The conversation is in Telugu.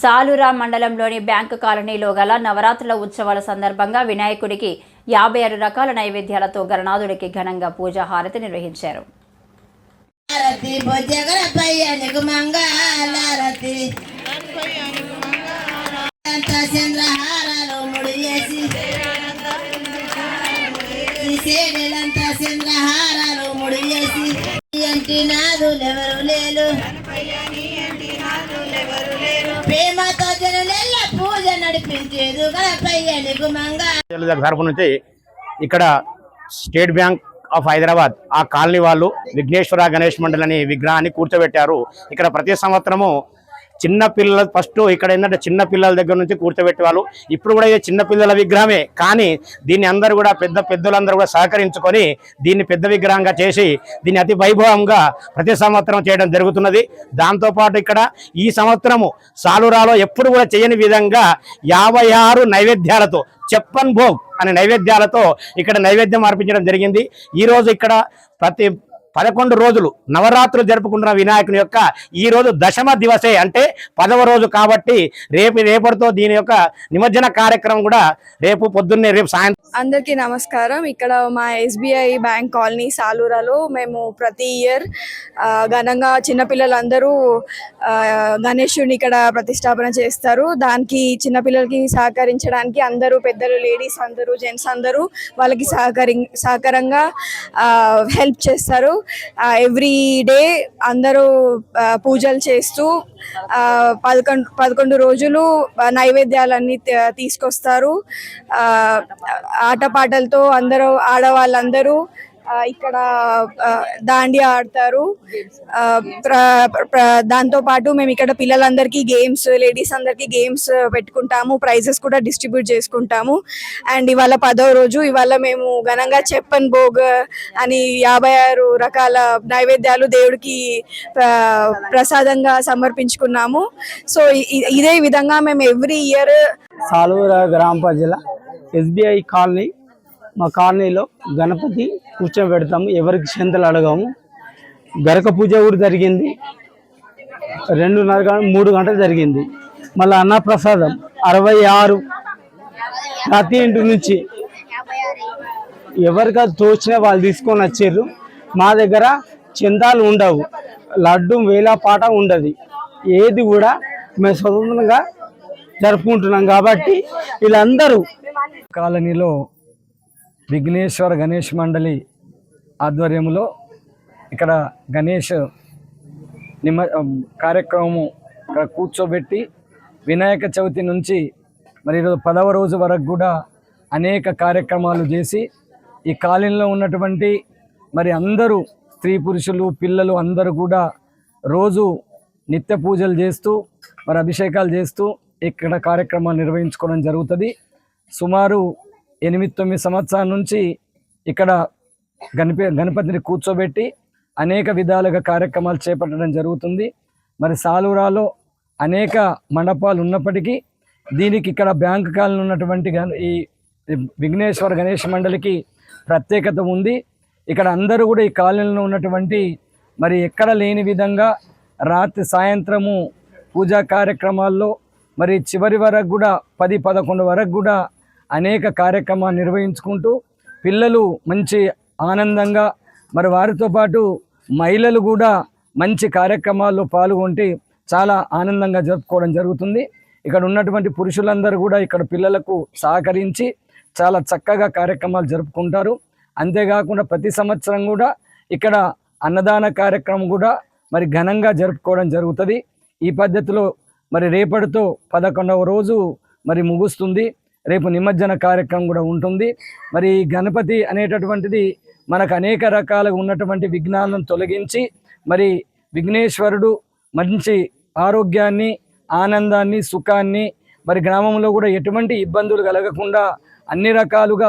సాలూరా మండలంలోని బ్యాంకు కాలనీలో గల నవరాత్రుల ఉత్సవాల సందర్భంగా వినాయకుడికి యాభై ఆరు రకాల నైవేద్యాలతో గణనాథుడికి ఘనంగా పూజా హారతి నిర్వహించారు. హారతి ఎంటి నాదులెవరు లేరు ప్రేమతో జనులెల్ల పూజ నడిపించేదు గణపయ్యని గుమంగా తరపు నుంచి ఇక్కడ స్టేట్ బ్యాంక్ ఆఫ్ హైదరాబాద్ ఆ కాలనీ వాళ్ళు విఘ్నేశ్వర గణేష్ మండలి అనే విగ్రహాన్ని కూర్చోబెట్టారు. ఇక్కడ ప్రతి సంవత్సరము చిన్న పిల్లల ఫస్ట్ ఇక్కడ ఏంటంటే చిన్న పిల్లల దగ్గర నుంచి కూర్చోబెట్టేవాళ్ళు. ఇప్పుడు కూడా ఇది చిన్న పిల్లల విగ్రహమే. కానీ దీన్ని అందరూ కూడా పెద్ద పెద్దలందరూ కూడా సహకరించుకొని దీన్ని పెద్ద విగ్రహంగా చేసి దీన్ని అతి వైభవంగా ప్రతి సంవత్సరం చేయడం జరుగుతున్నది. దాంతోపాటు ఇక్కడ ఈ సంవత్సరము సాలురాలో ఎప్పుడు కూడా చేయని విధంగా యాభై ఆరు నైవేద్యాలతో చెప్పన్ భోగ్ అనే నైవేద్యాలతో ఇక్కడ నైవేద్యం అర్పించడం జరిగింది. ఈరోజు ఇక్కడ ప్రతి పదకొండు రోజులు నవరాత్రులు జరుపుకుంటున్న వినాయకుని యొక్క ఈ రోజు దశమ దివసే. అంటే పదవ రోజు కాబట్టి రేపు రేపటితో దీని యొక్క నిమజ్జన కార్యక్రమం కూడా రేపు పొద్దున్నే రేపు సాయంత్రం. అందరికీ నమస్కారం. ఇక్కడ మా ఎస్బీఐ బ్యాంక్ కాలనీ సాలూరాలో మేము ప్రతి ఇయర్ ఘనంగా చిన్నపిల్లలందరూ ఆ, ఇక్కడ ప్రతిష్టాపన చేస్తారు. దానికి చిన్నపిల్లలకి సహకరించడానికి అందరూ పెద్దలు లేడీస్ అందరూ జెంట్స్ అందరూ వాళ్ళకి సహకరి సహకరంగా హెల్ప్ చేస్తారు. ఎవ్రీ డే అందరూ పూజలు చేస్తూ ఆ, పదకొండు పదకొండు రోజులు నైవేద్యాలన్నీ తీసుకొస్తారు. ఆ, ఆటపాటలతో అందరూ ఆడవాళ్ళందరూ ఇక్కడ దాండి దాండియా ఆడతారు. ఆ, ప్ర- దాంతో పాటు మేము ఇక్కడ పిల్లలందరికీ గేమ్స్ లేడీస్ అందరికీ గేమ్స్ పెట్టుకుంటాము ప్రైజెస్ కూడా డిస్ట్రిబ్యూట్ చేసుకుంటాము. అండ్ ఇవాళ పదో రోజు ఇవాళ మేము ఘనంగా చెప్పన్ భోగ్ అని యాభై ఆరు రకాల నైవేద్యాలు దేవుడికి ప్రసాదంగా సమర్పించుకున్నాము. సో ఇదే విధంగా మేము ఎవ్రీ ఇయర్ సాలూర గ్రామ ప్రజల ఎస్బీఐ కాలనీ మా కాలనీలో గణపతి కూర్చోబెడతాము ఎవరికి చెంతలు అడగాము. గరక పూజ కూడా జరిగింది. రెండున్నర గంట మూడు గంటలు జరిగింది. మళ్ళీ అన్నప్రసాదం అరవై ఆరు. ప్రతి ఇంటి నుంచి ఎవరికి అది తోచిన వాళ్ళు తీసుకొని వచ్చారు. మా దగ్గర చందాలు ఉండవు. లడ్డు వేలా పాట ఉండదు. ఏది కూడా మేము స్వతంత్రంగా జరుపుకుంటున్నాం కాబట్టి వీళ్ళందరూ కాలనీలో విఘ్నేశ్వర గణేష్ మండలి ఆధ్వర్యంలో ఇక్కడ గణేష్ నిమ కార్యక్రమము ఇక్కడ కూర్చోబెట్టి వినాయక చవితి నుంచి మరి ఈరోజు పదవ రోజు వరకు కూడా అనేక కార్యక్రమాలు చేసి ఈ కాలనీలో ఉన్నటువంటి మరి అందరూ స్త్రీ పురుషులు పిల్లలు అందరూ కూడా రోజు నిత్య పూజలు చేస్తూ మరి అభిషేకాలు చేస్తూ ఇక్కడ కార్యక్రమాలు నిర్వహించుకోవడం జరుగుతుంది. సుమారు ఎనిమిది తొమ్మిది సంవత్సరాల నుంచి ఇక్కడ గణప గణపతిని కూర్చోబెట్టి అనేక విధాలుగా కార్యక్రమాలు చేపట్టడం జరుగుతుంది. మరి సాలూరాలో అనేక మండపాలు ఉన్నప్పటికీ దీనికి ఇక్కడ బ్యాంకు కాలంలో ఉన్నటువంటి ఈ విఘ్నేశ్వర గణేష్ మండలికి ప్రత్యేకత ఉంది. ఇక్కడ అందరూ కూడా ఈ కాలనీలో ఉన్నటువంటి మరి ఎక్కడ లేని విధంగా రాత్రి సాయంత్రము పూజా కార్యక్రమాల్లో మరి చివరి వరకు కూడా పది పదకొండు వరకు కూడా అనేక కార్యక్రమాలు నిర్వహించుకుంటూ పిల్లలు మంచి ఆనందంగా మరి వారితో పాటు మహిళలు కూడా మంచి కార్యక్రమాల్లో పాల్గొంటే చాలా ఆనందంగా జరుపుకోవడం జరుగుతుంది. ఇక్కడ ఉన్నటువంటి పురుషులందరూ కూడా ఇక్కడ పిల్లలకు సహకరించి చాలా చక్కగా కార్యక్రమాలు జరుపుకుంటారు. అంతేకాకుండా ప్రతి సంవత్సరం కూడా ఇక్కడ అన్నదాన కార్యక్రమం కూడా మరి ఘనంగా జరుపుకోవడం జరుగుతుంది. ఈ పద్ధతిలో మరి రేపటితో పదకొండవ రోజు మరి ముగుస్తుంది. రేపు నిమజ్జన కార్యక్రమం కూడా ఉంటుంది. మరి గణపతి అనేటటువంటిది మనకు అనేక రకాలుగా ఉన్నటువంటి విఘ్నాలను తొలగించి మరి విఘ్నేశ్వరుడు మంచి ఆరోగ్యాన్ని ఆనందాన్ని సుఖాన్ని మరి గ్రామంలో కూడా ఎటువంటి ఇబ్బందులు కలగకుండా అన్ని రకాలుగా